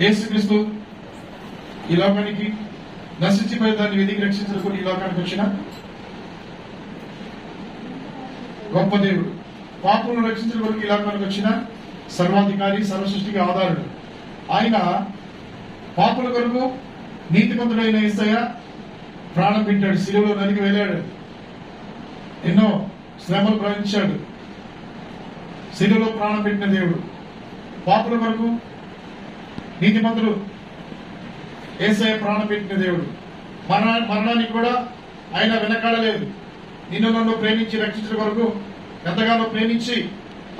యేసుక్రీస్తు ఈ లోకానికి నశించిపోయే దాన్ని వెతికి రక్షించడానికి ఈ లోకానికి వచ్చిన గొప్ప దేవుడు. పాపులను రక్షించడం వరకు ఈ లోకానికి వచ్చిన సర్వాధికారి సర్వసృష్టికి ఆధారుడు. ఆయన పాపుల కొరకు నీతిమంతుడైన ఏసయ్య ప్రాణం పెట్టాడు శిలువలో నదికి వెళ్ళాడు. ఎన్నో శ్రమలు ప్రవహించాడు. శిలువలో ప్రాణం పెట్టిన దేవుడు. పాపుల కొరకు నీతిమంతుడు ఏసయ్య ప్రాణం పెట్టిన దేవుడు. మరణ మరణానికి కూడా ఆయన వెనకాడలేదు నిన్ను నన్ను ప్రేమించి రక్షించిన కొరకు ఎంతగానో ప్రేమించి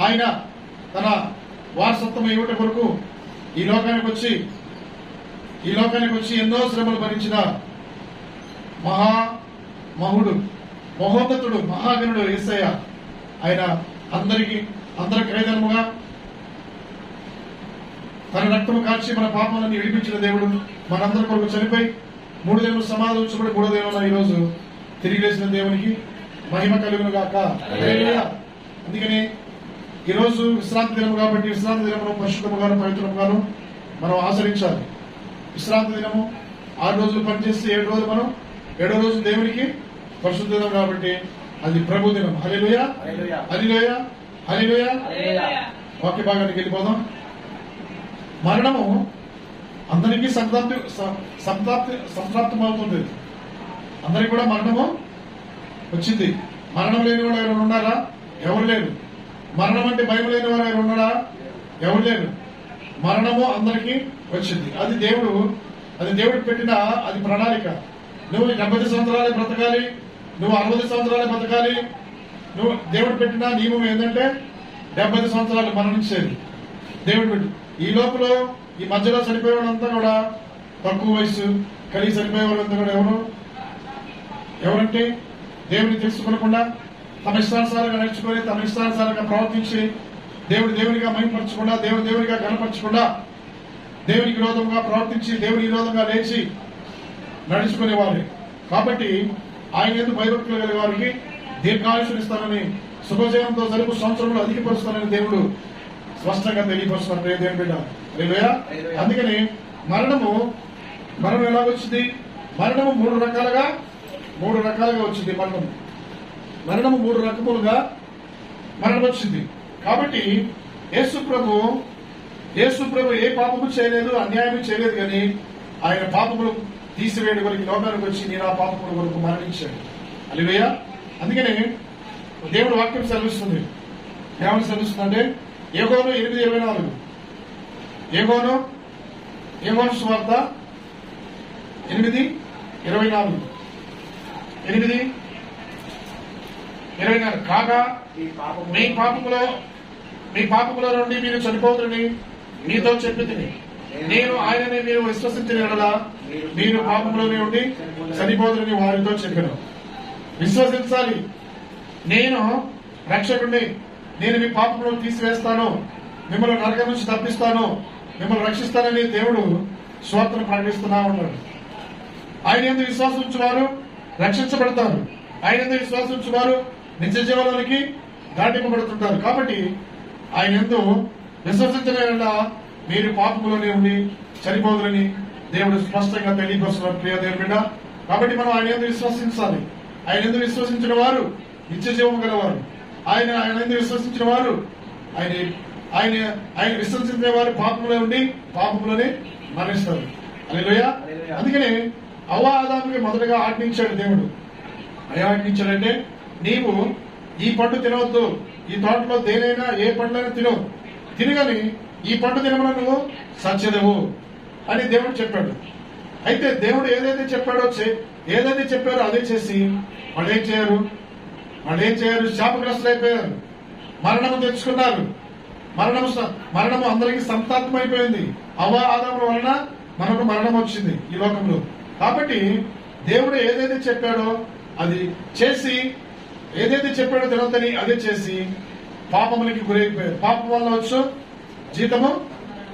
ఆయన తన వారసత్వం ఇవ్వట కొరకు ఈ లోకానికి వచ్చి ఈ లోకానికి వచ్చి ఎన్నో శ్రమలు భరించిన మహా మహుడు మహోన్నతుడు మహాగణుడు ఏసయ్య. ఆయన అందరికి అందరి తన రక్తము కాల్చి మన పాపాలను విడిపించిన దేవుడు మనందరి కొరకు చనిపోయి మూడు దినములు సమాధి ఉంచబడి మూడో దినం ఈ రోజు తిరిగి లేచిన దేవునికి మహిమ కలుగును గాక. అందుకని ఈ రోజు విశ్రాంతి దినం కాబట్టి విశ్రాంతి దినమును పరిశుద్ధముగాను పవిత్రముగాను మనం ఆచరించాలి. విశ్రాంతి దినము ఆరు రోజులు పనిచేస్తే ఏడు రోజులు మనం ఏడో రోజు దేవునికి పరిశుద్ధ దినం కాబట్టి అది ప్రభు దినం. హలిలోయ. హలిలోయ హలిలోయ హల్లెలూయా. వాక్య భాగానికి వెళ్ళిపోదాం. మరణము అందరికీ సంతాప్తి స- సంప్రాప్తి అవుతుంది అందరికి కూడా మరణము వచ్చింది. మరణం లేని వాడు ఎవరు ఉన్నారా? ఎవరు లేరు. మరణం అంటే భయం లేని వారు ఎవరు ఉన్నారా? ఎవరు లేరు. మరణము అందరికీ వచ్చింది. అది దేవుడు అది దేవుడు పెట్టిన అది ప్రణాళిక. నువ్వు డెబ్బై సంవత్సరాలే బ్రతకాలి నువ్వు అరవై సంవత్సరాలే బ్రతకాలి. నువ్వు దేవుడు పెట్టిన నియమం ఏంటంటే డెబ్బై సంవత్సరాలు మరణించేది. దేవుడు పెట్టి ఈ లోపల ఈ మధ్యలో చనిపోయే వాళ్ళంతా కూడా తక్కువ వయసు కలిగి చనిపోయే వాళ్ళంతా కూడా ఎవరు? ఎవరంటే దేవుని తెలుసుకోకుండా తమ ఇష్టానుసారంగా నడుచుకొని తమ ఇష్టానుసారంగా ప్రవర్తించి దేవుడి దేవునిగా మహిమపరచకుండా దేవుడు దేవునిగా కనపరచకుండా దేవునికి విరోధంగా ప్రవర్తించి దేవుని విరోధంగా లేచి నడుచుకునేవారు కాబట్టి ఆయన ఎందుకు భయభక్తులు కలిగే వారికి దీర్ఘాయుషులు ఇస్తానని శుభజయంతో జరుపు సంవత్సరంలో అధికపరుస్తానని దేవుడు స్పష్టంగా తెలియపరుస్తున్నారు. ప్రియ దేవుని బిడ్డ. హల్లెలూయా. అందుకని మరణము మరణం ఎలా వచ్చింది? మరణము మూడు రకాలుగా మూడు రకాలుగా వచ్చింది మరణం మరణము మూడు రకములుగా మరణం వచ్చింది. కాబట్టి యేసు ప్రభు యేసు ప్రభు ఏ పాపము చేయలేదు అన్యాయం చేయలేదు కానీ ఆయన పాపములు తీసివేయడం వరకు లోకానికి వచ్చి నేను ఆ పాపముల వరకు మరణించాడు. అలివేయ అందుకనే దేవుడు వాక్యం సెలవిస్తుంది. ఏమని సెలవిస్తుంది అంటే ఏగోను ఎనిమిది ఇరవై నాలుగు. ఏగోను ఏగోను స్వార్థ ఎనిమిది ఇరవై నాలుగు. ఎనిమిది ఇరవై నాలుగు. కాగా మీ పాపములో మీ పాపముల నుండి మీరు చనిపోతుని మీతో చెప్పుతుంది నేను ఆయనని మీరు విశ్వసించిన మీరు పాపములోనే ఉండి చనిపోతుని వారితో చెప్పాను విశ్వసించాలి. నేను రక్షకుడిని నేను మీ పాపములను తీసివేస్తాను. మిమ్మల్ని నరకం నుంచి తప్పిస్తాను. మిమ్మల్ని రక్షిస్తానని దేవుడు స్వార్థను ప్రకటిస్తున్నా ఉన్నాడు. ఆయన ఎందుకు విశ్వాసం ఉంచువారు రక్షించబడతారు. ఆయన ఎందుకు విశ్వాసం ఉంచువారు నిత్య జీవనానికి దాటింపబడుతుంటారు. కాబట్టి ఆయన ఎందు విశ్వసించిన యెడల మీరు పాపములోనే ఉండి చనిపోదులని దేవుడు స్పష్టంగా తెలియపరుస్తున్నారు. ప్రియ బిడ్డ కాబట్టి మనం ఆయన ఎందుకు విశ్వసించాలి. ఆయన ఎందుకు విశ్వసించిన వారు నిత్య జీవం గలవారు. ఆయన ఆయన విశ్వసించిన వారు? ఆయన ఆయన ఆయన విశ్వసించిన వారు పాపములో ఉండి పాపములోనే మరణిస్తారు. హల్లెలూయా. అందుకనే అవ్వ ఆదాముకి మొదటగా ఆజ్ఞించాడు దేవుడు. ఏం ఆజ్ఞించాడంటే నీవు ఈ పండు తినవద్దు. ఈ తోటలో దేనైనా ఏ పండ్లైనా తిను. తినగని ఈ పండు తినమని నువ్వు సత్యదేవు అని దేవుడు చెప్పాడు. అయితే దేవుడు ఏదైతే చెప్పాడో ఏదైతే చెప్పారో అదే చేసి వాళ్ళు ఏం చేయరు? వాళ్ళు ఏం చేయరు శాపగ్రస్తులైపోయారు. మరణము తెచ్చుకున్నారు. మరణము స- మరణము అందరికీ సంతాప్తమైపోయింది అవ్వ ఆదాముల వలన మనకు మరణం వచ్చింది ఈ లోకంలో. కాబట్టి దేవుడు ఏదైతే చెప్పాడో అది చేసి ఏదైతే చెప్పాడో తినొద్దని అదే చేసి పాపములకి గురైపోయారు. పాపం వల్ల వచ్చు జీతము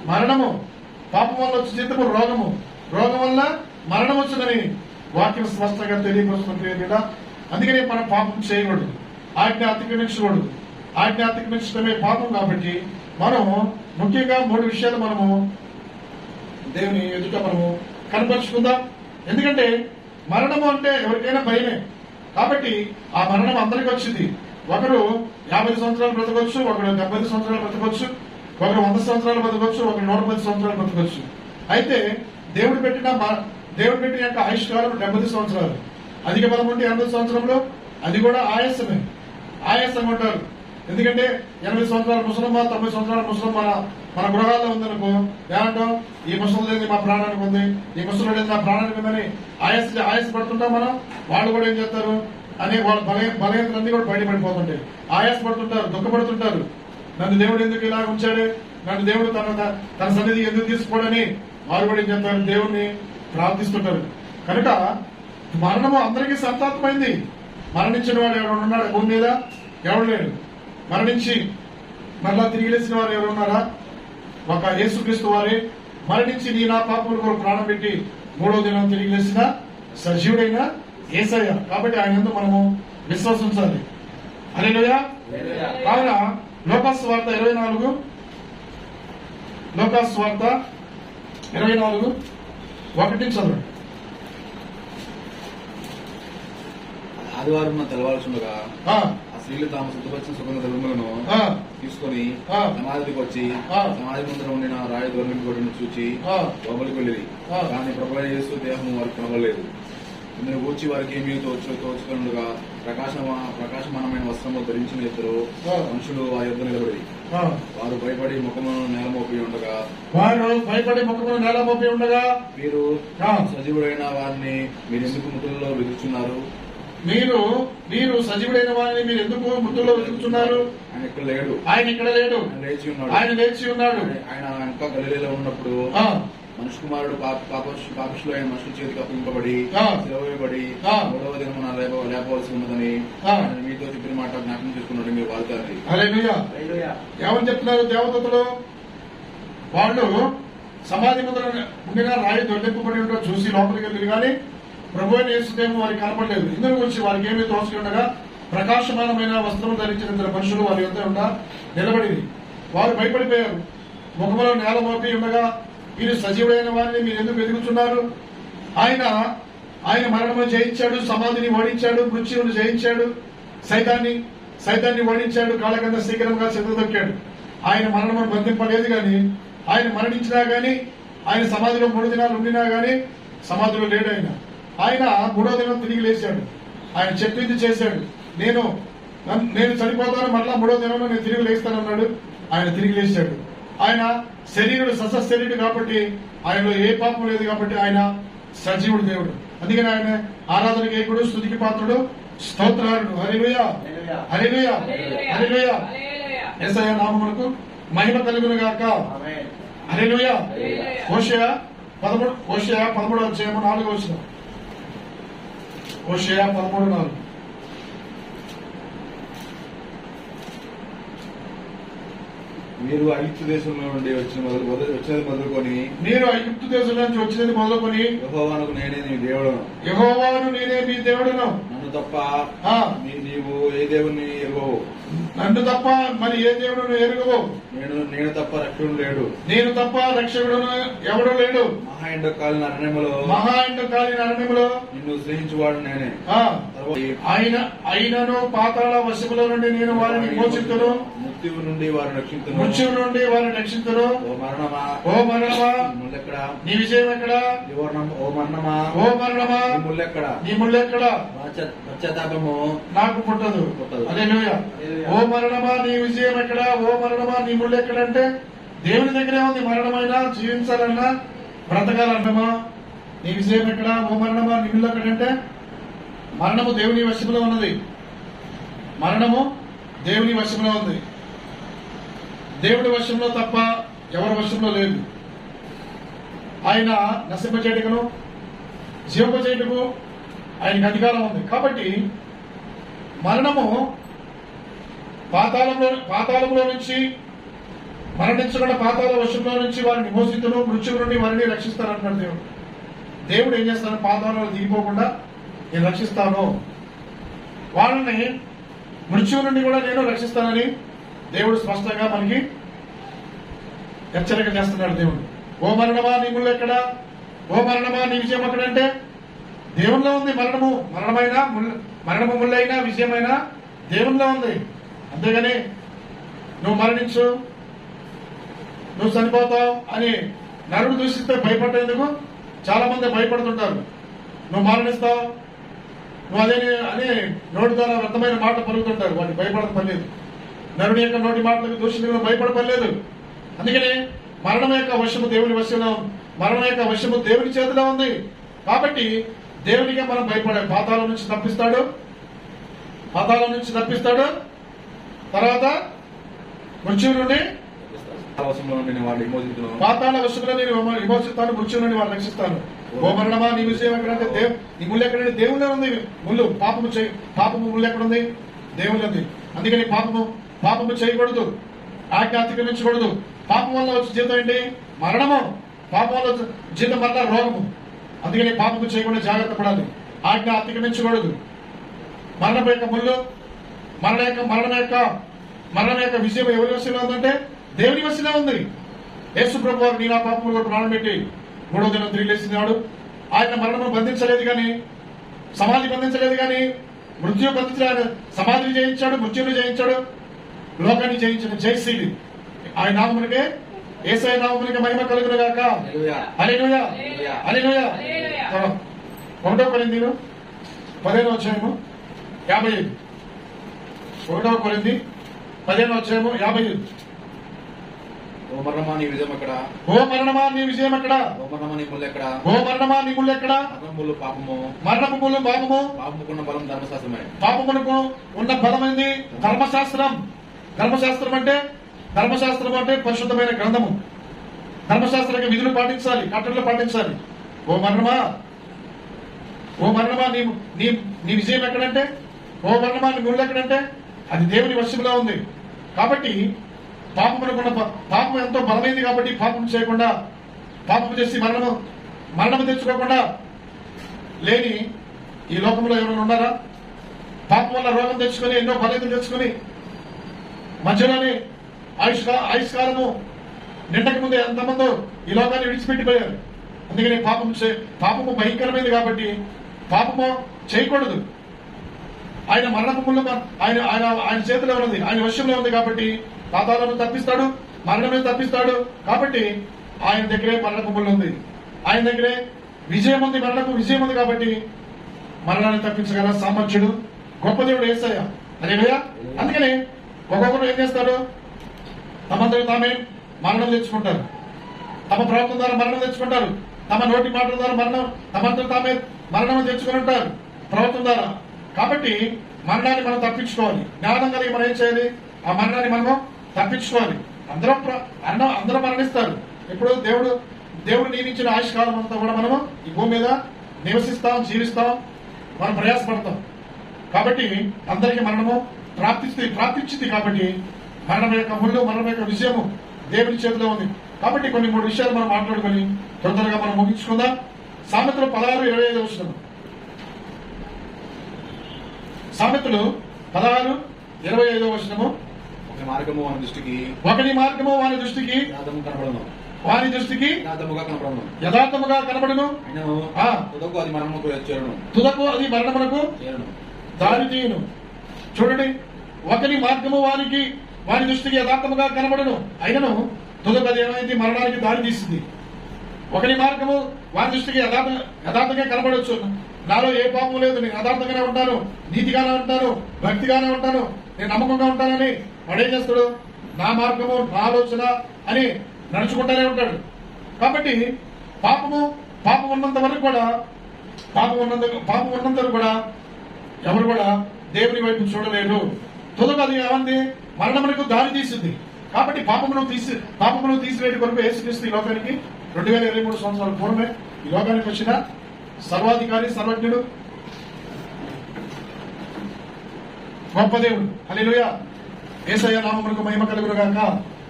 మరణము. పాపం వల్ల వచ్చి జీతము రోగము. రోగం వల్ల మరణం వచ్చిందని వాక్యం స్పష్టంగా తెలియపరుస్తున్న అందుకనే మనం పాపం చేయకూడదు. ఆజ్ఞ అతిక్రమించకూడదు. ఆజ్ఞ అతిక్రమించడమే పాపం కాబట్టి మనం ముఖ్యంగా మూడు విషయాలు మనము దేవుని ఎదుట మనము కనపరుచుకుందాం. ఎందుకంటే మరణము అంటే ఎవరికైనా భయమే. కాబట్టి ఆ మరణం అందరికీ వచ్చింది. ఒకరు యాభై సంవత్సరాలు బ్రతకొచ్చు ఒకరు డెబ్బై సంవత్సరాలు బ్రతకొచ్చు ఒకరు వంద సంవత్సరాలు బ్రతకొచ్చు ఒకరు నూట పది సంవత్సరాలు బ్రతకొచ్చు. అయితే దేవుడు పెట్టిన దేవుడు పెట్టిన యొక్క ఆయుష్కాలం డెబ్బై సంవత్సరాలు. అధిక బలం ఉంటే ఎనభై సంవత్సరంలో అది కూడా ఆయాసమే. ఆయాసం అంటారు. ఎందుకంటే ఎనభై సంవత్సరాల ముసలమ్మ తొంభై సంవత్సరాల ముసలమ్మ మన మన గృహాల్లో ఉందనుకో ఏమంటాం ఈ ముసలి మా ప్రాణానికి ఉంది? ఈ ముసలి లేని నా ప్రాణానికి ఉందని ఆయాస ఆయాస పడుతుంటాం మనం. వాళ్ళు కూడా ఏం చేస్తారు? అని వాళ్ళ బలహీన బలహీనతలన్నీ కూడా బయటపడిపోతుంటాయి. ఆయాస పడుతుంటారు దుఃఖపడుతుంటారు. నన్ను దేవుడు ఎందుకు ఇలా ఉంచాడు? నన్ను దేవుడు తన తన సన్నిధి ఎందుకు తీసుకోడని వారు కూడా ఏం చెప్తారు దేవుణ్ణి ప్రార్థిస్తుంటారు. కనుక మరణము అందరికీ సంతాత్మైంది మరణించిన వాడు ఎవరు ఉన్నాడు? భూమి మీద ఎవరు లేడు? మరణించి మరలా తిరిగి లేచిన వారు ఎవరు ఉన్నారా? ఒక యేసుక్రీస్తు వారే మరణించి నీ నా పాపముల కొరకు ప్రాణం పెట్టి మూడో దినం తిరిగి లేచిన సజీవుడైన ఏసయ్య. కాబట్టి ఆయన ఎందు మనము విశ్వసించాలి అరే కావున లోకాస్ వార్త ఇరవై నాలుగు. లోకాస్ వార్త ఇరవై నాలుగు. ఒకటి చదవండి. ఆదివారం తెలవాల్సిండగా ఆ, ఆ స్త్రీలు తాము శుద్ధపరిచిన సుగంధ ద్రవ్యములను తీసుకొని. సమాధికి వచ్చి. సమాధి ముందర ఉండిన రాయి దొరికిపోవడం చూచి ఆ. లోపలికి వెళ్ళిరి ఆ. కానీ ప్రభు యేసు దేహం వారికి కనబడలేదు ఇందులో కూర్చి వారికి ఏమీ తోచు తోచుకుండగా ప్రకాశమ ప్రకాశమానమైన వస్త్రము ధరించిన ఇద్దరు. మనుషులు ఆ యుద్ధ నిలబడి. వారు భయపడి ముఖమును నేలమోపి ఉండగా వారు భయపడి ముఖమును నేల మోపి ఉండగా మీరు. సజీవుడైన వారిని మీరు ఎందుకు ముద్రలో వెతుకుతున్నారు మీరు మీరు సజీవుడైన వారిని మీరు ఎందుకు ముద్దులో వెతుకుతున్నారు? ఆయన ఇక్కడ లేడు. ఆయన ఇక్కడ లేడు. లేచి ఉన్నాడు. ఆయన లేచి ఉన్నాడు. ఆయన ఇంకా గలిలీలో ఉన్నప్పుడు ఆ, మనుషు కుమారుడు పాపిష్లో ఆయన మనుషుల చేతికి. సెలవేయబడి ఆ. మూడవ లేప లేపవలసి ఉన్నదని మీతో చెప్పిన మాట జ్ఞాపకం చేసుకున్నాడు. మీరు హల్లెలూయా. ఏమని చెప్తున్నారు దేవదత్తులు? వాళ్ళు సమాధి ముందర ఉండిన రాయి దొడ్డెప్పబడి ఉండో చూసి లోపలికి వెళ్ళి కానీ ప్రభు అయిన యేసుదేమో వారికి కనపడలేదు. ఇందులో గురించి వారికి ఏమీ తోచుకుండగా ఉండగా ప్రకాశమానమైన వస్త్రం ధరించిన ఇద్దరు మనుషులు వారి యొక్క ఉండ నిలబడింది వారు భయపడిపోయారు. ముఖములో నేల మోపి ఉండగా మీరు సజీవుడైన వారిని మీరు ఎందుకు వెతుకుతున్నారు? ఆయన ఆయన మరణము జయించాడు సమాధిని ఓడించాడు మృత్యువును జయించాడు. సైతాన్ని సైతాన్ని ఓడించాడు కాళ్ళ కింద శీఘ్రంగా చెదరదొక్కాడు ఆయన మరణమును బంధింపలేదు గాని ఆయన మరణించినా గాని ఆయన సమాధిలో మూడు దినాలు ఉండినా గాని సమాధిలో లేడు ఆయన. ఆయన మూడో దినం తిరిగి లేచాడు. ఆయన చెప్పింది చేశాడు. నేను నేను చనిపోతాను మరలా మూడో దినంలో నేను తిరిగి లేస్తానన్నాడు. ఆయన తిరిగి లేచాడు. ఆయన శరీరుడు సశరీరుడు కాబట్టి ఆయనలో ఏ పాపం లేదు కాబట్టి ఆయన సజీవుడు దేవుడు. అందుకని ఆయన ఆరాధనకి ఏకుడు స్థుతికి పాత్రుడు స్తోత్రారుడు. హరిలుయ హరిలుయ హరిలుయ ఎస్ఐ నామములకు మహిమ కలుగును గాక. హరిలుయ ఓషయ పదమూడు ఓషయ పదమూడు అధ్యాయము నాలుగు వచ్చిన ఓషయ పదమూడు నాలుగు. మీరు ఐక్య దేశంలో నుండి వచ్చిన మొదలు వచ్చినది మొదలుకొని మీరు ఐగుప్తు దేశం నుంచి వచ్చినది మొదలుకొని యెహోవానకు నేనే నీ దేవుడను. యహోవాను నేనే మీ దేవుడును. నన్ను తప్ప నీవు ఏ దేవుని ఎరుగవు? నన్ను తప్ప మరి ఏ దేవుడును ఎరుగవు? నేను నేను తప్ప రక్షణ లేడు. నేను తప్ప రక్షకుడును ఎవడు లేడు? మహా ఎండ కాలిన అరణ్యములో మహా ఎండ కాలిన అరణ్యములో నిన్ను స్నేహించువాడు నేనే. ఆయన అయినను పాతాళ వశముల నుండి నేను వారిని మోచితును మృత్యు నుండి వారు రక్షించును మృత్యువు నుండి వారిని రక్షింతును. ఓ మరణమా? ఓ మరణమా? ముళ్ళెక్కడ నీ విజయం ఎక్కడ? ఓ మరణమా? ఓ మరణమా? నీ ముళ్ళెక్కడ నీ ముళ్ళు ఎక్కడ పశ్చా- పశ్చాత్తాపము. నాకు పుట్టదు. అదే ఓ మరణమా నీ విజయం ఎక్కడ? ఓ మరణమా నీ ముళ్ళు ఎక్కడ అంటే దేవుని దగ్గరే ఉంది. మరణమైనా జీవించాలన్నా బ్రతకాలన్నమా? నీ విజయం ఎక్కడ? ఓ మరణమా నీ ముళ్ళు ఎక్కడంటే? మరణము దేవుని వశంలో ఉన్నది. మరణము దేవుని వశంలో ఉంది. దేవుడి వశంలో తప్ప ఎవరి వశంలో లేదు. ఆయన నశింపచేయటకును జీవింపచేయటకు ఆయనకు అధికారం ఉంది. కాబట్టి మరణము పాతాళంలో పాతాళంలో నుంచి మరణించకుండా పాతాల వశంలో నుంచి వారిని మోసితును మృత్యువు నుండి వారిని రక్షిస్తానంటున్నాడు దేవుడు. దేవుడు ఏం చేస్తాను పాతాళంలో దిగిపోకుండా నేను రక్షిస్తాను. వాళ్ళని మృత్యువు నుండి కూడా నేను రక్షిస్తానని దేవుడు స్పష్టంగా మనకి హెచ్చరిక చేస్తున్నాడు దేవుడు. ఓ మరణమా నీ ముళ్ళు ఎక్కడ? ఓ మరణమా నీ విజయం ఎక్కడంటే దేవుల్లో ఉంది మరణము మరణమైన మరణము ముళ్ళైనా విషయమైనా దేవుల్లో ఉంది. అంతేగాని నువ్వు మరణించు నువ్వు చనిపోతావు అని నరుడు దూషిస్తే భయపడేందుకు చాలా మంది భయపడుతుంటారు. నువ్వు మరణిస్తావు నువ్వు అదే అని నోటి ద్వారా వ్యర్థమైన మాట పలుకుతుంటారు. వాటికి భయపడక పర్లేదు నరుడి యొక్క నోటి మాటలకు దూషితులకు భయపడపర్లేదు అందుకని మరణం యొక్క వశము దేవుని వశంలో మరణం యొక్క వశము దేవుని చేతిలో ఉంది. కాబట్టి దేవునికే మనం భయపడే పాతాల నుంచి తప్పిస్తాడు. పాతాల నుంచి తప్పిస్తాడు. తర్వాత మృత్యు నుండి పాతాల నేను వశంలో నేను విమోచిస్తాను మృత్యు నుండి వాళ్ళు రక్షిస్తాను. ఓ మరణమా నీ విషయం ఎక్కడంటే దేవ్ నీ ముళ్ళు ఎక్కడంటే దేవుళ్ళే ఉంది ముళ్ళు పాపము చేయి పాపము ముళ్ళు ఎక్కడుంది దేవుళ్ళు ఉంది. అందుకని పాపము పాపము చేయకూడదు. ఆజ్ఞ అతిక్రమించకూడదు పాపం వల్ల వచ్చే జీతం ఏంటి? మరణము. పాపం వల్ల జీతం వల్ల రోగము. అందుకని పాపము చేయకుండా జాగ్రత్త పడాలి. ఆజ్ఞ అతిక్రమించకూడదు. మరణం యొక్క ముళ్ళు మరణ యొక్క మరణం యొక్క మరణం యొక్క విజయం ఎవరి వశంలో ఉందంటే దేవుని వశంలో ఉంది. యేసు ప్రభు వారు నీనా పాపములు కూడా ప్రాణం పెట్టి మూడో దినం తిరిగి లేచినాడు. ఆయన మరణము బంధించలేదు కానీ సమాధి బంధించలేదు కానీ మృత్యు బంధించలేదు. సమాధిని జయించాడు మృత్యుని జయించాడు. లోకాన్ని జయించిన జయశీలి. ఆయన నామమునికే ఏసఐ నామమునికి మహిమ కలుగును గాక హల్లెలూయా. హల్లెలూయా. హల్లెలూయా. హల్లెలూయా. హల్లెలూయా. ఒకటో కొరిందీలు పదిహేను యాభై ఐదు. ఒకటో కొరింది పదిహేను యాభై ఐదు. ఓ మరణమా నీ విజయం ఎక్కడ? ఓ మరణమా నీ విజయం ఎక్కడ? ఓ మరణమా నీ ముళ్ళు ఎక్కడ? ఓ మరణమా నీ ముళ్ళు ఎక్కడ? మరణములు పాపము. మరణపు ముళ్ళు పాపము. పాపముకున్న బలం ధర్మశాస్త్రమే. పాపమునకు ఉన్న బలమైంది ధర్మశాస్త్రం. ధర్మశాస్త్రం అంటే ధర్మశాస్త్రం అంటే పరిశుద్ధమైన గ్రంథము. ధర్మశాస్త్ర విధులు పాటించాలి కట్టడలు పాటించాలి. ఓ మరణమా? ఓ మరణమా? నీ నీ నీ విజయం ఎక్కడంటే? ఓ మరణమా? నీ ముళ్ళు ఎక్కడంటే? అది దేవుని వశంలో ఉంది. కాబట్టి పాపమునకున్న పాపం ఎంతో బలమైంది కాబట్టి పాపం చేయకుండా పాపం చేసి మరణము మరణము తెచ్చుకోకుండా లేని ఈ లోకంలో ఎవరైనా ఉన్నారా? పాపం వల్ల రోగం తెచ్చుకొని ఎన్నో బలహీనతలు తెచ్చుకొని మధ్యలోనే ఆయుష్ ఆయుష్కాలము నిండక ముందే ఎంతమందో ఈ లోకాన్ని విడిచిపెట్టిపోయారు. అందుకని పాపం పాపము భయంకరమైనది కాబట్టి పాపము చేయకూడదు. ఆయన మరణపు ఆయన ఆయన ఆయన చేతిలో ఉన్నది. ఆయన వశంలో ఉంది కాబట్టి పాతాలను తప్పిస్తాడు మరణమే తప్పిస్తాడు కాబట్టి ఆయన దగ్గరే మరణపు ఉంది. ఆయన దగ్గరే విజయం ఉంది మరణపు విజయం ఉంది కాబట్టి మరణాన్ని తప్పించగల సామర్థ్యుడు గొప్ప దేవుడు వేస్తాయా అదే అందుకని ఒక్కొక్కరు ఏం చేస్తాడు తమంతకు తామే మరణం తెచ్చుకుంటారు. తమ ప్రభుత్వం ద్వారా మరణం తెచ్చుకుంటారు. తమ నోటి మాటల ద్వారా మరణం తమంతకు తామే మరణం తెచ్చుకుని ఉంటారు ప్రభుత్వం ద్వారా. కాబట్టి మరణాన్ని మనం తప్పించుకోవాలి. జ్ఞానం కలిగి మనం ఏం చేయాలి? ఆ మరణాన్ని మనము తప్పించుకోవాలి. అందరం అన్నం అందరూ మరణిస్తారు. ఇప్పుడు దేవుడు దేవుడు నియమించిన ఆయుష్కాలం అంతా కూడా మనము ఈ భూమి మీద నివసిస్తాం జీవిస్తాం మనం ప్రయాసపడతాం. కాబట్టి అందరికీ మరణము ప్రాప్తిస్తుంది ప్రాప్తించింది కాబట్టి మరణం యొక్క ముళ్ళు మరణం యొక్క విజయము దేవుని చేతిలో ఉంది. కాబట్టి కొన్ని మూడు విషయాలు మనం మాట్లాడుకొని తొందరగా మనం ముగించుకుందాం. సామెతలు పదహారు ఇరవై ఐదు వచ్చిన సామెతలు పదహారు ఇరవై ఐదో వచనము. ఒక మార్గము మన దృష్టికి ఒకటి మార్గము వాని దృష్టికి కనబడను. వాని దృష్టికి యథార్థముగా కనబడను. తుదకు అది మరణముకు చేరును. తుదకు అది మరణమునకు చేరును. దారి తీయును. చూడండి ఒకరి మార్గము వారికి వారి దృష్టికి యథార్థముగా కనబడును. అయినను తుదకు అది ఏమైంది? మరణానికి దారి తీసింది. ఒకరి మార్గము వారి దృష్టికి యథార్థ యథార్థంగా కనబడవచ్చు నాలో ఏ పాపం లేదు. నేను యథార్థంగానే ఉంటాను. నీతిగానే ఉంటాను. భక్తిగానే ఉంటాను. నేను నమ్మకంగా ఉంటానని వాడేం చేస్తాడు నా మార్గము నా ఆలోచన అని నడుచుకుంటానే ఉంటాడు. కాబట్టి పాపము పాపం ఉన్నంత వరకు కూడా పాపం ఉన్నంత పాపం ఉన్నంత వరకు కూడా ఎవరు కూడా దేవుని వైపు చూడలేరు. తుదకు అది ఏమంది? మరణమునకు దారి తీసింది. కాబట్టి పాపమును తీసి పాపమును తీసివేటి కొరకు యేసుక్రీస్తు ఈ లోకానికి రెండు వేల ఇరవై మూడు సంవత్సరాల పూర్వమే ఈ లోకానికి వచ్చిన సర్వాధికారి సర్వజ్ఞుడు గొప్ప దేవుడు. హల్లెలూయ. ఏసయ్య నామములకు మహిమ కలుగురు గాక.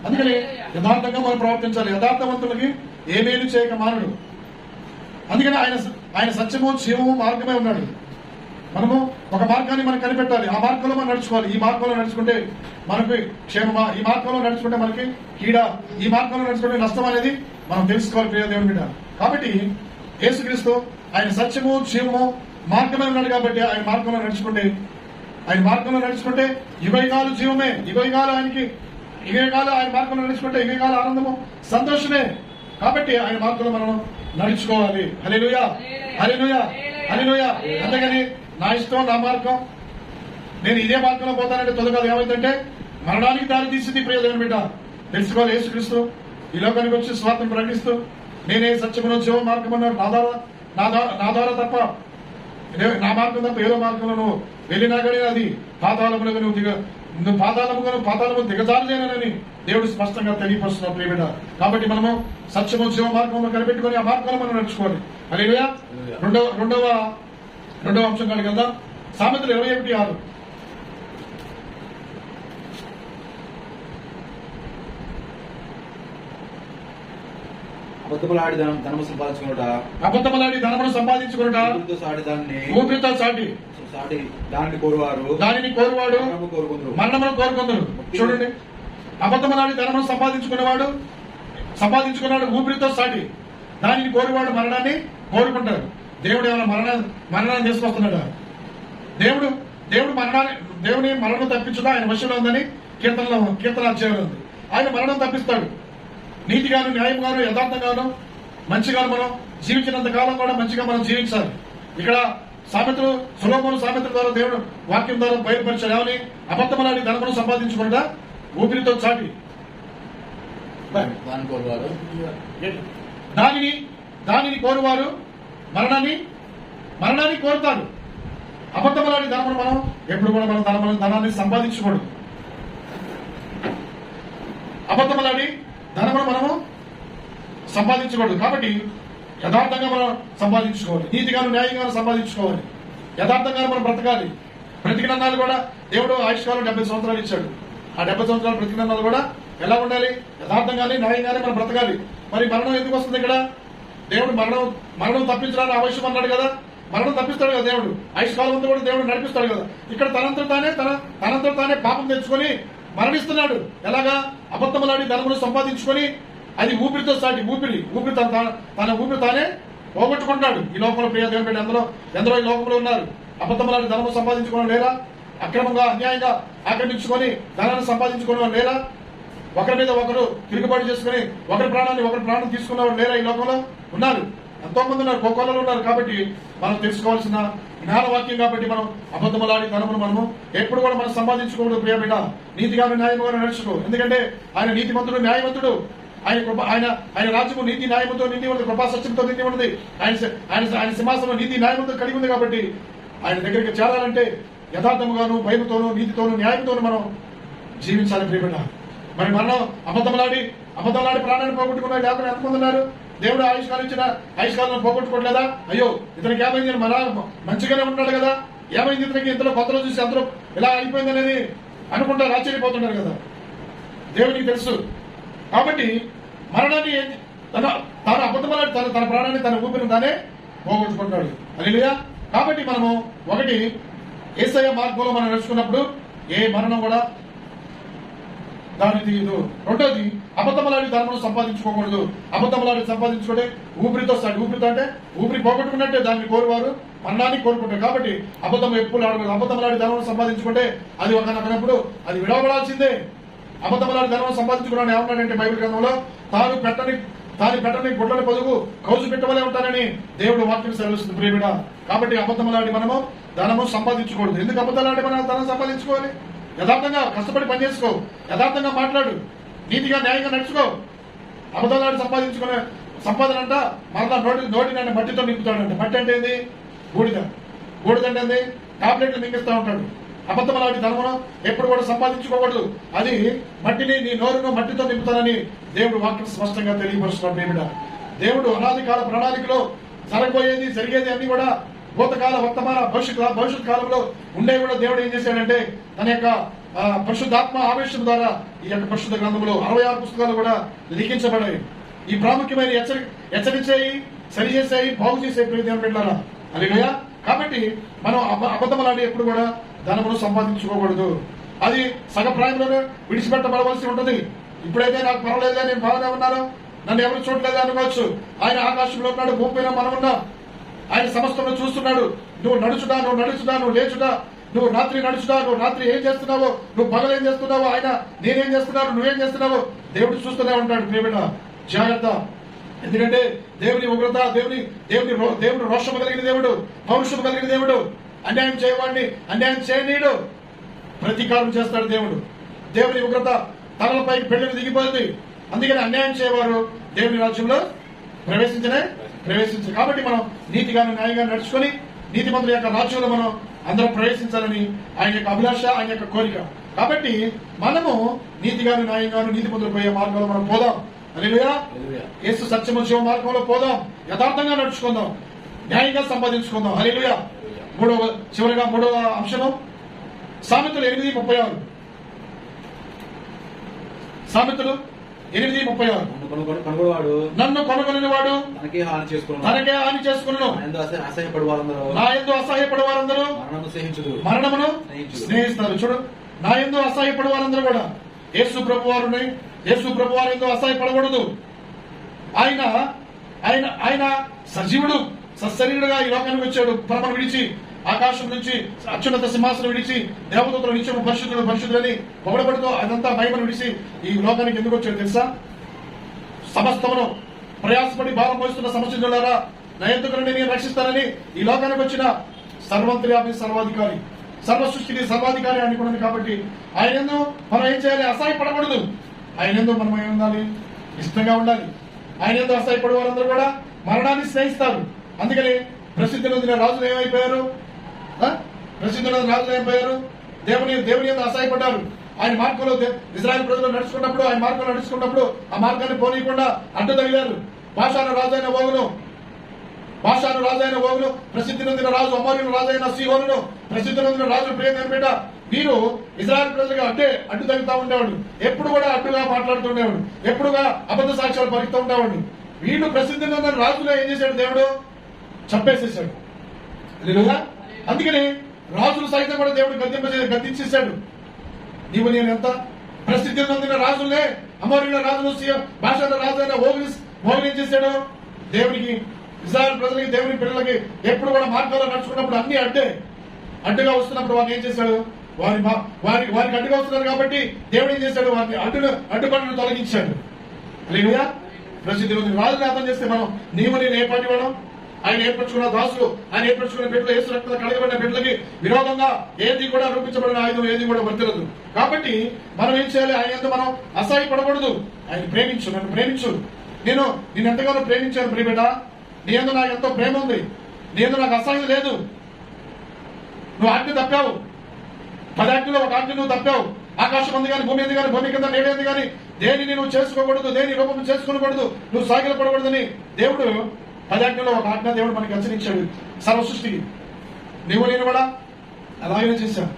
అందుకని యథార్థంగా మనం ప్రవర్తించాలి. యథార్థవంతులకి ఏమేమి చేయక మానడు. అందుకని ఆయన ఆయన సత్యము జీవము మార్గమే ఉన్నాడు. మనము ఒక మార్గాన్ని మనం కనిపెట్టాలి. ఆ మార్గంలో మనం నడుచుకోవాలి. ఈ మార్గంలో నడుచుకుంటే మనకి క్షేమమా? ఈ మార్గంలో నడుచుకుంటే మనకి కీడ? ఈ మార్గంలో నడుచుకుంటే నష్టం అనేది మనం తెలుసుకోవాలి ప్రియ దేవుని బిడ్డ. కాబట్టి యేసుక్రీస్తు ఆయన సత్యము జీవము మార్గమే ఉన్నాడు కాబట్టి ఆయన మార్గంలో నడుచుకుంటే ఆయన మార్గంలో నడుచుకుంటే యుగయుగాలు జీవమే. యుగయుగాలు ఆయనకి యుగయుగాలు ఆయన మార్గంలో నడుచుకుంటే యుగయుగాలు ఆనందము సంతోషమే. కాబట్టి ఆయన మార్గంలో మనం నడుచుకోవాలి. హల్లెలూయా. హల్లెలూయా. హల్లెలూయా. అంతేగాని నా ఇష్టం నా మార్గం. నేను ఇదే మార్గంలో పోతానంటే తొలగదు ఏమైందంటే మరణానికి దారి తీసింది ప్రియదేవుని బిడ్డ. తెలుసుకోవాలి యేసుక్రీస్తు. ఈ లోకానికి వచ్చి స్వార్థం ప్రకటిస్తూ నేనే సత్యమును జీవ మార్గం అన్నారు నా ద్వారా నా ద్వారా నా ద్వారా తప్ప నా మార్గం తప్ప ఏదో మార్గంలో నువ్వు వెళ్ళినా కానీ అది పాతాళములకు నువ్వు దిగ నువ్వు పాతాళముగా నువ్వు పాతాళము దిగజారులేనని దేవుడు స్పష్టంగా తెలియపరుస్తున్నాడు ప్రియ బిడ్డ. కాబట్టి మనము సత్యము జీవ మార్గంలో కనిపెట్టుకొని ఆ మార్గంలో మనం నడుచుకోవాలి. అదే రెండవ రెండవ రెండవ అంశం కాడికి వెళ్దాం. సామెతలు ఇరవై ఒకటి ఆరు. అబద్ధములాడి ధనం ధనము సంపాదించుకున్నట అబద్ధములాడి ధనమును సంపాదించుకున్నట ఊపిరితో సాటి దాన్ని ఊపిరితో చాటి సాటి దానిని కోరువారు. దానిని కోరువాడు. కోరుకుందరు. మరణమును కోరుకుందరు. చూడండి. అబద్ధములాడి ధనమును సంపాదించుకునేవాడు సంపాదించుకున్నాడు ఊపిరితో సాటి. దానిని కోరువాడు మరణాన్ని కోరుకుంటాడు దేవుడు ఏమైనా మరణ మరణాన్ని తీసుకొస్తున్నాడా? దేవుడు దేవుడు మరణాన్ని దేవుని మరణం తప్పించడం ఆయన వశంలో ఉందని కీర్తనలో కీర్తన అధ్యాయంలో ఉంది. ఆయన మరణం తప్పిస్తాడు. నీతిగాను న్యాయంగాను యథార్థంగాను మంచిగాను మనం జీవించినంత కాలం కూడా మంచిగా మనం జీవించాలి. ఇక్కడ సామెతలు సులోభములు సామెతల ద్వారా దేవుడు వాక్యం ద్వారా బయలుపరిచాడు. ఏమని? అబద్ధమలాడి ధనమును సంపాదించుకుంటా? ఊపిరితో చాటి. దానిని దానిని కోరువారు మరణాన్ని మరణాన్ని కోరుతాడు అబద్ధమలాడి ధనమును మనం ఎప్పుడు కూడా మనం ధనమును ధనాన్ని సంపాదించకూడదు. అబద్ధమలాడి ధనమును మనము సంపాదించకూడదు. కాబట్టి యథార్థంగా మనం సంపాదించుకోవాలి. నీతిగాను న్యాయంగాను సంపాదించుకోవాలి. యథార్థంగా మనం బ్రతకాలి. బ్రతికినన్నాళ్ళు కూడా దేవుడు ఆయుష్కాలం డెబ్బై సంవత్సరాలు ఇచ్చాడు. ఆ డెబ్బై సంవత్సరాలు బ్రతికినన్నాళ్ళు కూడా ఎలా ఉండాలి? యథార్థంగానే న్యాయంగానే మనం బ్రతకాలి. మరి మరణం ఎందుకు వస్తుంది ఇక్కడ? దేవుడు మరణం మరణం తప్పించడానికి అవశ్యం అన్నాడు కదా? మరణం తప్పిస్తాడు కదా దేవుడు? ఆయుష్కాలం ఉంది కూడా దేవుడు నడిపిస్తాడు కదా? ఇక్కడ తనంతట తానే తన తనంతట తానే పాపం తెచ్చుకొని మరణిస్తున్నాడు. ఎలాగా? అబద్ధములాడి ధనమును సంపాదించుకొని అది ఊపిరితో సాటి ఊపిరి ఊపిరి తన తన- తన ఊపిరి తానే పోగొట్టుకుంటాడు ఈ లోకంలో ప్రియ దేవుడు ఎందరో ఎందరో ఈ లోకంలో ఉన్నారు. అబద్ధములాడి ధనము సంపాదించుకోవడం లేరా? అక్రమంగా అన్యాయంగా ఆక్రమించుకొని ధనాన్ని సంపాదించుకోవడం లేరా? ఒకరి మీద ఒకరు తిరుగుబాటు చేసుకుని ఒకరి ప్రాణాన్ని ఒకరి ప్రాణం తీసుకున్నవారు లేరా ఈ లోకంలో? ఉన్నారు. ఎంతో మంది ఉన్నారు కోకోలలో ఉన్నారు కాబట్టి మనం తెలుసుకోవాల్సిన జ్ఞానవాక్యం కాబట్టి మనం అబద్ధములాడి ధనమును మనము ఎప్పుడు కూడా మనం సంపాదించుకోకూడదు ప్రియ బిడ్డ. నీతిగా న్యాయముగా నడుచుకో. ఎందుకంటే ఆయన నీతిమంతుడు న్యాయవంతుడు ఆయన కృప ఆయన ఆయన రాజ్యము నీతి న్యాయముతో నిండి ఉన్నది. కృపా సత్యంతో నిండి ఉన్నది. ఆయన ఆయన ఆయన సింహాసనం నీతి న్యాయముతో కలిగి ఉంది కాబట్టి ఆయన దగ్గరికి చేరాలంటే యథార్థముగాను భయముతోనూ నీతితోనూ న్యాయంతోనూ మనం జీవించాలి ప్రియబిడ్డ మరి మనం అబద్ధములాడి అబద్ధములాడి ప్రాణాన్ని పోగొట్టుకున్న లేకుండా ఎంతమంది ఉన్నారు దేవుడు ఆయుష్కాలం ఇచ్చిన ఆయుష్కాలను పోగొట్టుకోవట్లేదా అయ్యో ఇతనికి ఏమైంది మన మంచిగానే ఉంటాడు కదా? ఏమైంది ఇతనికి? ఇంతలో కొత్తలో చూసి అందరూ ఇలా అయిపోయింది అనేది అనుకుంటారు ఆశ్చర్యపోతుంటారు కదా? దేవునికి తెలుసు. కాబట్టి మరణాన్ని తన తన అబద్ధమలాడి తన తన ప్రాణాన్ని తన ఊపిరిని తానే పోగొట్టుకుంటాడు. అలిలుయా కాబట్టి మనము ఒకటి ఏసయ మార్గంలో మనం నడుచుకున్నప్పుడు ఏ మరణం కూడా దాని తీయదు రెండోది అబద్ధములాడి ధర్మను సంపాదించుకోకూడదు. అబద్ధములాడి సంపాదించుకుంటే ఊపిరితో స్టార్ట్ ఊపిరితో అంటే ఊపిరి పోగొట్టుకున్నట్టే దాన్ని కోరువారు మరణాన్ని కోరుకుంటారు. కాబట్టి అబద్ధం ఎప్పుడు ఆడకూడదు. అబద్ధములాడి ధర్మం సంపాదించుకుంటే అది ఒకనొకనప్పుడు అది విడవబడాల్సిందే. అబద్ధములాడి ధర్మం సంపాదించుకున్నాను ఏమన్నాడంటే బైబిల్ గ్రంథంలో తాను పెట్టని తాను పెట్టని గుడ్లని పొదుగు కౌజు పెట్టవలే ఉంటానని దేవుడు వాక్యం సెలవిస్తుంది ప్రియమిడ కాబట్టి అబద్ధములాడి మనము ధనము సంపాదించకూడదు ఎందుకు అబద్ధాలాడి మనం ధనం సంపాదించుకోవాలి? యథార్థంగా కష్టపడి పనిచేసుకో. యథార్థంగా మాట్లాడు. నీతిగా న్యాయంగా నడుచుకో. అబద్ధాలు సంపాదించుకునే సంపాదన అంట మరలా నోటి నోటి నన్ను మట్టితో నింపుతాడంట. మట్టి అంటే ఏంది? బూడిద. బూడిద అంటే ఏంది? టాబ్లెట్లు మింగిస్తూ ఉంటాడు. అబద్ధమలాంటి ధనమును ఎప్పుడు కూడా సంపాదించుకోకూడదు. అది మట్టిని నీ నోరును మట్టితో నింపుతానని దేవుడు వాక్యం స్పష్టంగా తెలియపరుస్తున్నాడు దేవుడు అనాది కాల ప్రణాళికలో జరగబోయేది జరిగేది అన్ని కూడా భూతకాల వర్తమాన భవిష్యత్ భవిష్యత్ కాలంలో ఉండే కూడా దేవుడు ఏం చేశాడంటే తన యొక్క పరిశుద్ధాత్మ ఆవేశం ద్వారా ఈ యొక్క పరిశుద్ధ గ్రంథంలో అరవై ఆరు పుస్తకాలు కూడా లిఖించబడాయి ఈ ప్రాముఖ్యమైన హెచ్చరి హెచ్చరించేయి సరి చేసేయి బాగు చేసే ప్రియదేవం పెట్టారా అలిగయా కాబట్టి మనం అబ- అబద్ధమలాడి ఎప్పుడు కూడా ధనమును సంపాదించుకోకూడదు. అది సగ ప్రాయంలోనే విడిచిపెట్టబడవలసి ఉంటుంది. ఇప్పుడైతే నాకు పర్వాలేదా నేను బాగానే ఉన్నాను నన్ను ఎవరు చూడలేదు అనుకోవచ్చు. ఆయన ఆకాశంలో ఉన్నాడు భూమి మనం ఉన్నాం ఆయన సమస్తంలో చూస్తున్నాడు. నువ్వు నడుచుడా నువ్వు నడుచుడా నువ్వు లేచుడా నువ్వు రాత్రి నడుచుడా నువ్వు రాత్రి ఏం చేస్తున్నావో? నువ్వు పగలేం చేస్తున్నావో? ఆయన నేనేం చేస్తున్నావు నువ్వేం చేస్తున్నావో? దేవుడు చూస్తూనే ఉంటాడు ప్రేమిడ జాగ్రత్త. ఎందుకంటే దేవుని ఉగ్రత దేవుని దేవుని రో- దేవుడు రోషము కలిగిన దేవుడు పౌరుషము కలిగిన దేవుడు అన్యాయం చేయవాడిని అన్యాయం చేయనీయుడు. ప్రతీకారం చేస్తాడు దేవుడు. దేవుని ఉగ్రత తలలపై పెళ్ళి దిగిపోయింది. అందుకని అన్యాయం చేయవారు దేవుని రాజ్యంలో ప్రవేశించనే ప్రవేశించరు. కాబట్టి మనం నీతిగాను న్యాయంగా నడుచుకొని నీతిమంతుల యొక్క రాజ్యంలో మనం అందరం ప్రవేశించాలని ఆయన యొక్క అభిలాష ఆయన యొక్క కోరిక. కాబట్టి మనము నీతిగాను న్యాయంగాను నీతిమంతులు పోయే మార్గంలో మనం పోదాం. హల్లెలూయా. యేసు సత్యము జీవ మార్గంలో పోదాం. యథార్థంగా నడుచుకుందాం. న్యాయంగా సంపాదించుకుందాం. హల్లెలూయా. మూడవ చివరిగా మూడవ అంశము. సామెతలు ఎనిమిది ముప్పై ఆరు. సామెతలు ఎనిమిది ముప్పై ఆరు. కొనుగోలువాడు. నన్ను కొనగొని వాడు తనకే హాని చేసుకున్నాడు. తనకే హాని చేసుకున్నాను అసహ్యపడు వారందరూ నా ఎందు అసహాయపడే వారందరూ మరణము మరణమును. స్నేహిస్తారు. చూడు నా ఎందు అసహాయపడే వారందరూ కూడా. యేసు ప్రభు వారిని యేసు ప్రభు వారి ఎందు అసహాయపడకూడదు. ఆయన ఆయన ఆయన సజీవుడు సశరీరుడుగా ఈ లోకానికి వచ్చాడు. పరమను విడిచి ఆకాశం నుంచి అత్యున్నత సింహాసనం విడిచి దేవదూతలు నిత్యము పరిశుద్ధులు పరిశుద్ధులని పొగడబడుతూ అదంతా భయమని విడిచి ఈ లోకానికి ఎందుకు వచ్చాడు తెలుసా? సమస్తమును ప్రయాసపడి భారం పోయిస్తున్న సమస్యలారా నా నేను రక్షిస్తానని ఈ లోకానికి వచ్చిన సర్వంత్ర్యామి సర్వాధికారి సర్వ సృష్టికి సర్వాధికారి అనుకున్నది కాబట్టి ఆయన ఎందు మనం ఏం చేయాలి? అసహాయపడకూడదు. ఆయన ఎందు మనం ఏమి ఉండాలి? ఇష్టంగా ఉండాలి. ఆయన ఎందు అసహాయపడే వారందరూ కూడా మరణాన్ని స్నేహిస్తారు. అందుకని ప్రసిద్ధి నొందిన రాజులు ఏమైపోయారు? ఆ? ప్రసిద్ధి నొందిన దేవుని దేవుని ఎందు అసహాయపడ్డారు. ఆయన మార్గంలో ఇజ్రాయల్ ప్రజలు నడుచుకున్నప్పుడు ఆయన మార్గంలో నడుచుకున్నప్పుడు ఆ మార్గాన్ని పోనీయకుండా అడ్డు తగిలారు భాషాను రాజైన ఓగును. భాషాను రాజైన ఓగును. ప్రసిద్ధి నొందిన రాజు అమోరిన రాజైన సీహోను ప్రసిద్ధి నొందిన రాజు ప్రియమైన వీరు ఇజ్రాయల్ ప్రజలకు అడ్డే అడ్డు తగ్గుతూ ఉండేవాడు. ఎప్పుడు కూడా అడ్డుగా మాట్లాడుతుండేవాడు ఎప్పుడుగా అబద్ధ సాక్ష్యాలు పలుకుతూ ఉండేవాడు. వీళ్ళు ప్రసిద్ధి నొందిన రాజులో ఏం చేశాడు దేవుడు? చంపేసేసాడు హల్లెలూయా. అందుకని రాజులు సైతం కూడా దేవుడు గద్దింప గద్దించేశాడు. నీవు నేను ఎంత ప్రసిద్ధి పొందిన రాజులే అమరుల రాజులు భాష భాషల రాజైన ఓగిని ఓగిని ఏం చేశాడు? దేవునికి ఇజ్రాయల్ ప్రజలకి దేవుని పిల్లలకి ఎప్పుడు కూడా మార్గాల్లో నడుచుకున్నప్పుడు అన్ని అడ్డే అడ్డుగా వస్తున్నప్పుడు వారిని ఏం చేశాడు? వారి వారి వారికి అడ్డుగా వస్తున్నారు కాబట్టి దేవుడు ఏం చేశాడు? వారిని అడ్డును అడ్డుపడును తొలగించాడు. లేదుగా ప్రసిద్ధి పొందిన రాజుని అర్థం చేస్తే మనం నీవు నేను ఏ పాటి వాడం ఆయన ఏర్పరచుకున్న దాసులు ఆయన ఏర్పరచుకున్న బిడ్డలు ఏసు రక్త కడగబడిన బిడ్డలకి విరోధంగా ఏది కూడా రూపించబడిన ఆయుధం ఏది కూడా వర్తిరదు కాబట్టి మనం ఏం చేయాలి? ఆయన ఎంత మనం అసహాయపడకూడదు. ఆయన ప్రేమించు నన్ను ప్రేమించు. నేను నేను ఎంతగానో ప్రేమించాను ప్రియబిడ్డ నీ ఎందు నాకు ఎంతో ప్రేమ ఉంది. నీ ఎందు నాకు అసహ్యం లేదు. నువ్వు ఆజ్ఞ తప్పావు. పది ఆజ్ఞలో ఒక ఆజ్ఞ నువ్వు తప్పావు. ఆకాశం ఉంది కానీ భూమి ఉంది కానీ భూమి కింద నేడేది కానీ దేనిని నువ్వు చేసుకోకూడదు దేని రూపం చేసుకోకూడదు నువ్వు సాగిలపడకూడదని దేవుడు పది ఒక ఆజ్ఞ దేవుడు మనకి హెచ్చరించాడు. సర్వ సృష్టి నువ్వు నేను కూడా అలాగనే చేశాను.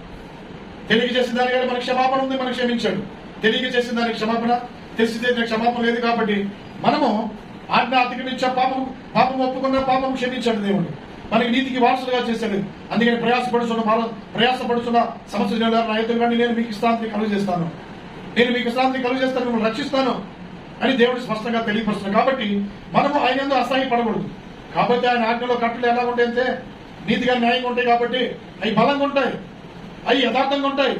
తెలియక చేసిన దాని కానీ మనకి క్షమాపణ ఉంది మనకు క్షమించాడు. తెలియక చేసిన దానికి క్షమాపణ తెలిసి చేసిన క్షమాపణ లేదు కాబట్టి మనము ఆజ్ఞ అతిక్రమించా పాపం పాపం ఒప్పుకున్న పాపం క్షమించాడు దేవుడు. మనకి నీతికి వారసులుగా చేశాడు. అందుకని ప్రయాసపడుతున్న మాల- ప్రయాసపడుతున్న సమస్య నా కానీ నేను మీకు విశ్రాంతి కలుగు చేస్తాను నేను మీకు విశ్రాంతి కలుగు చేస్తాను మిమ్మల్ని రక్షిస్తాను. అని దేవుడు స్పష్టంగా తెలియపరుస్తున్నాడు కాబట్టి మనము ఆయన ఎందుకు అసహాయపడకూడదు. కాబట్టి ఆయన ఆజ్ఞలో కట్టలు ఎలా ఉంటాయంటే నీతిగా న్యాయంగా ఉంటాయి కాబట్టి అవి బలంగా ఉంటాయి. అవి యథార్థంగా ఉంటాయి.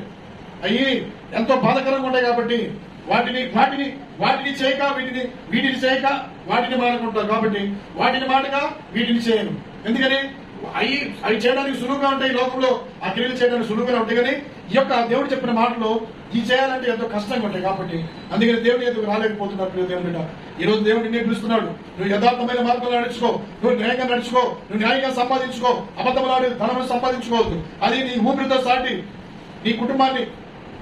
అవి ఎంతో బాధకరంగా ఉంటాయి కాబట్టి వాటిని వాటిని వాటిని చేయక వీటిని వీటిని చేయక వాటిని మానుకుంటారు. కాబట్టి వాటిని మాటగా వీటిని చేయను. ఎందుకని? అవి అవి చేయడానికి సులువుగా ఉంటాయి లోకంలో. ఆ క్రియలు చేయడానికి సులువుగా ఉంటాయి. కానీ ఈ యొక్క దేవుడు చెప్పిన మాటలు ఈ చేయాలంటే ఎంతో కష్టంగా ఉంటాయి కాబట్టి అందుకని దేవుని ఎందుకు రాలేకపోతున్నారు ప్రియ దేవుని ఈ రోజు దేవుడు నిన్నే పిలుస్తున్నాడు. నువ్వు యథార్థమైన మార్గంలో నడుచుకో. నువ్వు న్యాయంగా నడుచుకో. నువ్వు న్యాయంగా సంపాదించుకో. అబద్ధములాడి ధనం సంపాదించుకోవద్దు. అది నీ ఊపిరితో సాటి నీ కుటుంబాన్ని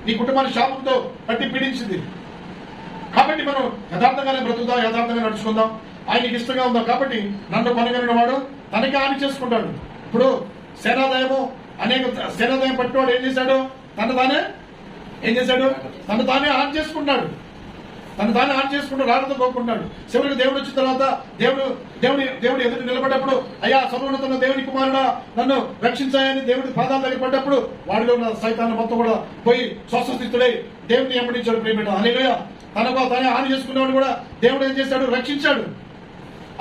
నీ కుటుంబాన్ని శాపంతో పట్టి పీడించింది. కాబట్టి మనం యథార్థంగానే బ్రతుకుదాం యథార్థంగా నడుచుకుందాం. ఆయనకి ఇష్టంగా ఉందాం కాబట్టి నన్ను కొనగలిగిన వాడు తనకే హాని చేసుకుంటాడు. ఇప్పుడు సేనాదయము అనేక సేనాదయం పట్టినవాడు ఏం చేశాడు? తను తానే ఏం చేశాడు? తను తానే ఆన్ చేసుకుంటాడు. తను తానే ఆన్ చేసుకుంటూ రాళ్ళతో కోరుకుంటాడు శివుడికి దేవుడు వచ్చిన తర్వాత దేవుడు దేవుడి దేవుడు ఎదురు నిలబడ్డప్పుడు అయ్యా సర్వోన్నతున్న దేవుని కుమారుడా నన్ను రక్షించాయని దేవుడి పాదాలు దగ్గర పడ్డప్పుడు వాడిలో ఉన్న సైతాన్ని మొత్తం కూడా పోయి స్వస్థస్థితుడై దేవుని ఎంబడించాడు ప్రియబిడ్డ అనిలోయ తనకు తనే హాని చేసుకున్నవాడు కూడా దేవుడు ఏం చేశాడు? రక్షించాడు.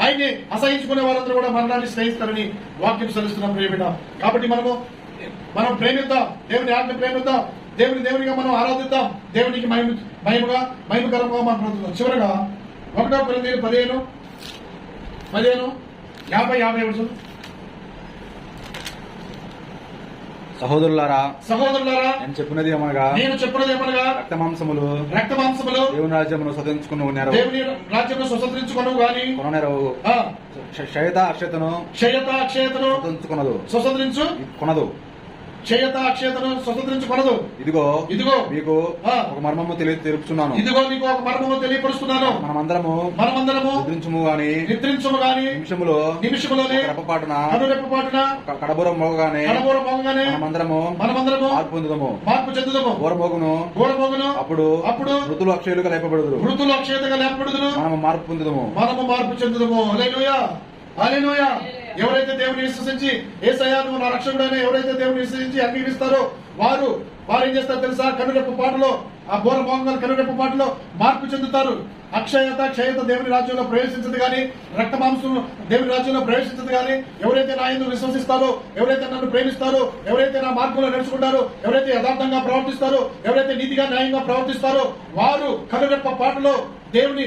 ఆయన్ని అసహించుకునే వారందరూ కూడా మరణాన్ని స్నేహిస్తారని వాక్యం సెలుస్తున్న ప్రేమిట కాబట్టి మనము మనం ప్రేమిద్దాం దేవుని ఆజ్ఞ ప్రేమిద్దాం దేవుని దేవునిగా మనం ఆరాధిద్దాం దేవునికి మహిమ మహిమగా మహిమకరంగా మనం బ్రతుకుతాం చివరగా ఒకటో కొరింథీయులు పదిహేను పదిహేను యాభై యాభై ఒకటి సహోదరులారా సహోదరులారా నేను చెప్పినది ఏమనగా నేను చెప్పినది ఏమనగా రక్త మాంసములు రక్త మాంసములు దేవుని రాజ్యమును స్వతంత్రుకుని ఉన్నారు దేవుని రాజ్యంలో స్వతంత్రించుకొను గాని కొననేరు ఆ, క్షయత అక్షతను క్షయత అక్షయతను స్వతంత్రుకునదు స్వతంత్రించు కొనదు. క్షయత అక్షయతను స్వతంత్రించుకొనదు ఇదిగో ఇదిగో. మీకు. ఒక మర్మము తెలియ తెలుపుచున్నాను. ఇదిగో నీకు ఒక మర్మము తెలియపరుస్తున్నాను. మనమందరము మనమందరము నిద్రించుము గాని నిద్రించము గాని నిమిషములో నిమిషములోనే రెప్పపాటున కనురెప్పపాటున క- కడబురం మోగగానే కడబోర మోగగానే మనమందరము మనమందరము మార్పు పొందుదము. మార్పు చెందుదము. ఘోరమోగును. ఘోరమోగును. అప్పుడు అప్పుడు మృతులు అక్షయులుగా లేపబడుదురు. మృతులు అక్షయతగా లేపబడుదురు. మనము మార్పు పొందుదము. మనము మార్పు చెందుదము. హల్లెలూయా. హల్లెలూయా. ఎవరైతే దేవుని విశ్వసించి ఏ నువ్వు నా రక్షకుడైన ఎవరైతే దేవుని విశ్వసించి అంగీకరిస్తారో వారు వారు ఏం చేస్తారు తెలుసా? కనురెప్పు పాటలో ఆ బోర మోహంగాలు కనురెప్పు పాటలో మార్పు చెందుతారు. అక్షయత క్షయత దేవుని రాజ్యంలో ప్రవేశించదు గాని రక్త మాంసం దేవుని రాజ్యంలో ప్రవేశించదు గాని ఎవరైతే నా ఎందుకు విశ్వసిస్తారో ఎవరైతే నన్ను ప్రేమిస్తారో ఎవరైతే నా మార్గంలో నడుచుకుంటారో ఎవరైతే యథార్థంగా ప్రవర్తిస్తారో ఎవరైతే నీతిగా న్యాయంగా ప్రవర్తిస్తారో వారు కనురెప్ప పాటలో దేవుని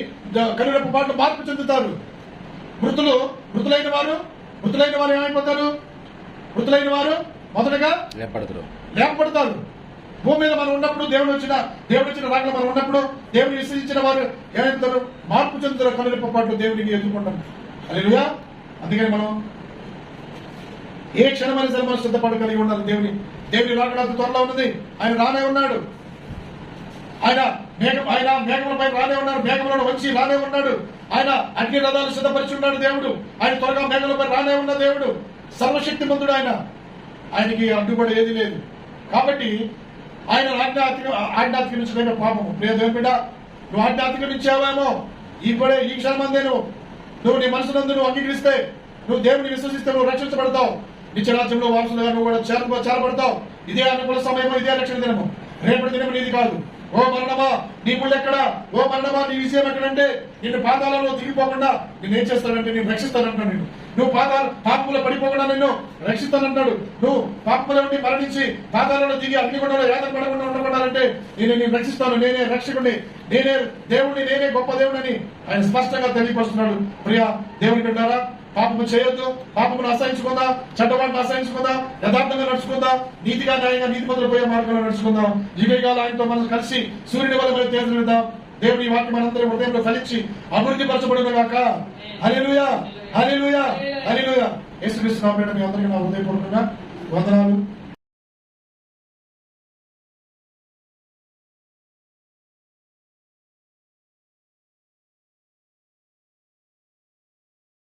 కనురెప్ప పాటలో మార్పు చెందుతారు. మృతులు మృతులైన వారు మృతులైన వారు ఏమైపోతారు? మృతులైన వారు మొదటగా లేపబడుదురు లేపబడతారు. భూమి మీద మనం ఉన్నప్పుడు దేవుడు వచ్చిన దేవుడు వచ్చిన రాకలో మనం ఉన్నప్పుడు దేవుని విశ్వసించిన వారు ఏమవుతారు మార్పు చెందుతారు కనురెప్ప పాటలు దేవునికి ఎదుర్కొంటాం. అలా అందుకని మనం ఏ క్షణమైన సరే మనం సిద్ధపడి కలిగి ఉండాలి దేవుని. దేవుని రాకడ త్వరలో ఉన్నది. ఆయన రానే ఉన్నాడు. ఆయన మేఘం ఆయన మేఘములపై రానే ఉన్నాడు మేఘములను వచ్చి రానే ఉన్నాడు. ఆయన అగ్ని రథాలు సిద్ధపరిచి ఉన్నాడు దేవుడు. ఆయన త్వరగా మేఘములపై రానే ఉన్న దేవుడు. సర్వశక్తిమంతుడు ఆయన. ఆయనకి అడ్డుపడి ఏది లేదు. కాబట్టి ఆయన ఆజ్ఞ అతిక- ఆజ్ఞ పాపము. ప్రియ దేవుని నువ్వు ఆజ్ఞ ఇప్పుడే ఈ కూడా ఈ క్షణమందే నువ్వు నువ్వు నీ మనసునందు నువ్వు అంగీకరిస్తే నువ్వు దేవుని విశ్వసిస్తే నువ్వు రక్షించబడతావు. నిత్యరాజ్యంలో వారసులుగా నువ్వు కూడా చేర చేరబడతావు. ఇదే అనుకూల సమయము ఇదే రక్షణ దినము. రేపటి దినము నీది కాదు. ఓ మరణమా నీ ముళ్ళెక్కడ ఓ మరణమా నీ విషయం ఎక్కడంటే నిన్ను పాదాలలో దిగిపోకుండా నేను ఏం చేస్తానంటే నేను రక్షిస్తానంటాను నేను నువ్వు పాదాల పాపములో పడిపోకుండా నిన్ను రక్షిస్తానంటాడు. నువ్వు పాపముల నుండి మరణించి పాదాలలో దిగి అగ్నిగుండంలో యాదన పడకుండా ఉండకుండాలంటే నేను నేను రక్షిస్తాను నేనే రక్షకుడిని నేనే దేవుడిని నేనే గొప్ప దేవుడిని ఆయన స్పష్టంగా తెలియపరుస్తున్నాడు. ప్రియా దేవుని బిడ్డారా పాపము చేయొద్దు పాపమును అసహించుకుందా చెడ్డవాడిని అసహించుకుందా యథార్థంగా నడుచుకుందాం నీతిగా న్యాయంగా నీతి మొదలు పోయే మార్గంలో నడుచుకుందాం. యుగయుగాలు ఆయనతో మనం కలిసి సూర్యుని వల్ల మనం తేజనిద్దాం దేవుని ఈ వాక్యం మనందరి హృదయంలో ఫలించి అభివృద్ధి పరచబడిన గాక హల్లెలూయా హల్లెలూయా హల్లెలూయా. యేసుక్రీస్తు నామమున మీ అందరికీ నా హృదయపూర్వకంగా వందనాలు.